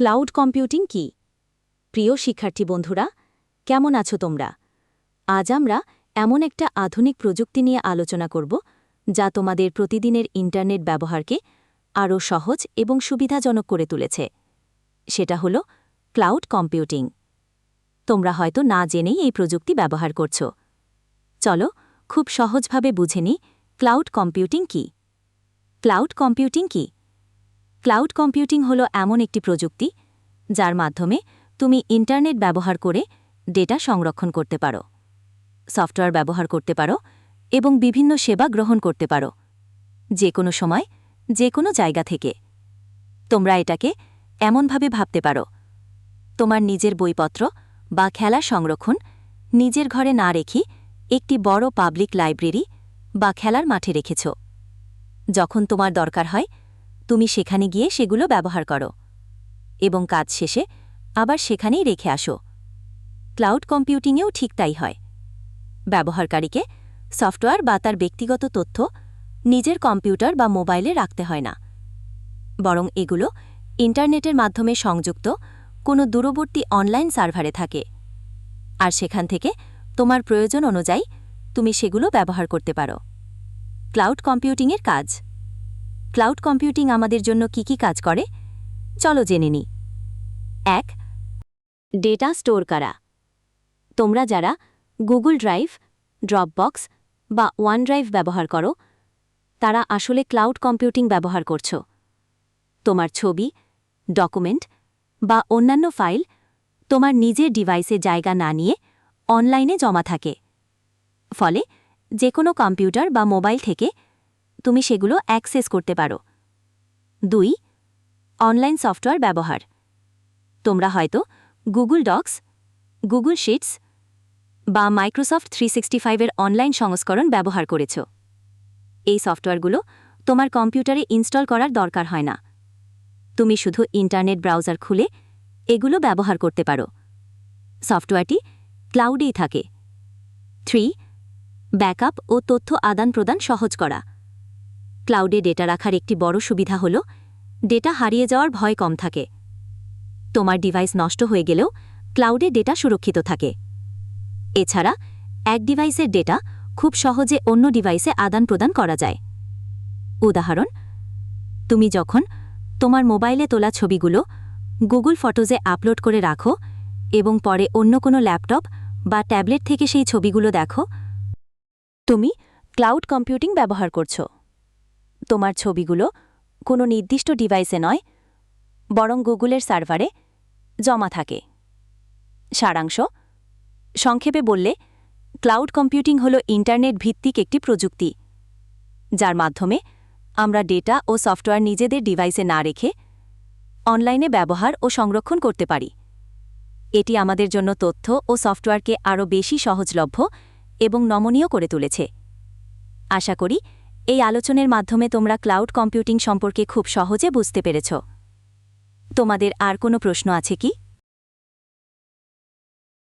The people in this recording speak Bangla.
ক্লাউড কম্পিউটিং কি? প্রিয় শিক্ষার্থী বন্ধুরা, কেমন আছো তোমরা? আজ আমরা এমন একটা আধুনিক প্রযুক্তি নিয়ে আলোচনা করব, যা তোমাদের প্রতিদিনের ইন্টারনেট ব্যবহারকে আরও সহজ এবং সুবিধাজনক করে তুলেছে। সেটা হল ক্লাউড কম্পিউটিং। তোমরা হয়তো না জেনেই এই প্রযুক্তি ব্যবহার করছ। চলো খুব সহজভাবে বুঝে নিই ক্লাউড কম্পিউটিং কি। ক্লাউড কম্পিউটিং কি? ক্লাউড কম্পিউটিং হলো এমন একটি প্রযুক্তি, যার মাধ্যমে তুমি ইন্টারনেট ব্যবহার করে ডেটা সংরক্ষণ করতে পারো, সফটওয়্যার ব্যবহার করতে পারো এবং বিভিন্ন সেবা গ্রহণ করতে পারো, যে কোনো সময়, যে কোনো জায়গা থেকে। তোমরা এটাকে এমনভাবে ভাবতে পারো, তোমার নিজের বইপত্র বা খেলা সংরক্ষণ নিজের ঘরে না রেখে একটি বড় পাবলিক লাইব্রেরি বা খেলার মাঠে রেখেছ, যখন তোমার দরকার হয় তুমি সেখানে গিয়ে সেগুলো ব্যবহার করো। এবং কাজ শেষে আবার সেখানেই রেখে আসো। ক্লাউড কম্পিউটিংয়েও ঠিক তাই হয়। ব্যবহারকারীকে সফটওয়্যার বা তার ব্যক্তিগত তথ্য নিজের কম্পিউটার বা মোবাইলে রাখতে হয় না। বরং এগুলো ইন্টারনেটের মাধ্যমে সংযুক্ত কোনো দূরবর্তী অনলাইন সার্ভারে থাকে। আর সেখান থেকে তোমার প্রয়োজন অনুযায়ী তুমি সেগুলো ব্যবহার করতে পারো। ক্লাউড কম্পিউটিংয়ের কাজ ক্লাউড কম্পিউটিং আমাদের জন্য কি কি কাজ করে? চলো জেনে নিই এক, ডেটা স্টোর করা। তোমরা যারা গুগল ড্রাইভ, ড্রপবক্স বা ওয়ান ড্রাইভ ব্যবহার করো, তারা আসলে ক্লাউড কম্পিউটিং ব্যবহার করছ। তোমার ছবি, ডকুমেন্ট বা অন্যান্য ফাইল তোমার নিজের ডিভাইসে জায়গা না নিয়ে অনলাইনে জমা থাকে। ফলে যে কোনো কম্পিউটার বা মোবাইল থেকে তুমি সেগুলো অ্যাক্সেস করতে পারো। দুই, অনলাইন সফটওয়্যার ব্যবহার। তোমরা হয়তো গুগল ডক্স, গুগল শিটস বা মাইক্রোসফট থ্রি সিক্সটি ফাইভের অনলাইন সংস্করণ ব্যবহার করেছ। এই সফটওয়্যারগুলো তোমার কম্পিউটারে ইনস্টল করার দরকার হয় না। তুমি শুধু ইন্টারনেট ব্রাউজার খুলে এগুলো ব্যবহার করতে পারো। সফটওয়্যারটি ক্লাউডেই থাকে। থ্রি, ব্যাকআপ ও তথ্য আদান প্রদান সহজ করা। ক্লাউডে ডেটা রাখার একটি বড় সুবিধা হল, ডেটা হারিয়ে যাওয়ার ভয় কম থাকে। তোমার ডিভাইস নষ্ট হয়ে গেলেও ক্লাউডে ডেটা সুরক্ষিত থাকে। এছাড়া, এক ডিভাইসের ডেটা খুব সহজে অন্য ডিভাইসে আদান প্রদান করা যায়। উদাহরণ, তুমি যখন তোমার মোবাইলে তোলা ছবিগুলো গুগল ফটোজে আপলোড করে রাখো এবং পরে অন্য কোনো ল্যাপটপ বা ট্যাবলেট থেকে সেই ছবিগুলো দেখো, তুমি ক্লাউড কম্পিউটিং ব্যবহার করছ। তোমার ছবিগুলো কোনো নির্দিষ্ট ডিভাইসে নয়, বরং গুগলের সার্ভারে জমা থাকে। সারাংশ, সংক্ষেপে বললে, ক্লাউড কম্পিউটিং হল ইন্টারনেট ভিত্তিক একটি প্রযুক্তি, যার মাধ্যমে আমরা ডেটা ও সফটওয়্যার নিজেদের ডিভাইসে না রেখে অনলাইনে ব্যবহার ও সংরক্ষণ করতে পারি। এটি আমাদের জন্য তথ্য ও সফটওয়্যারকে আরও বেশি সহজলভ্য এবং নমনীয় করে তুলেছে। আশা করি এই আলোচনার মাধ্যমে তোমরা ক্লাউড কম্পিউটিং সম্পর্কে খুব সহজে বুঝতে পেরেছ। তোমাদের আর কোনো প্রশ্ন আছে কি?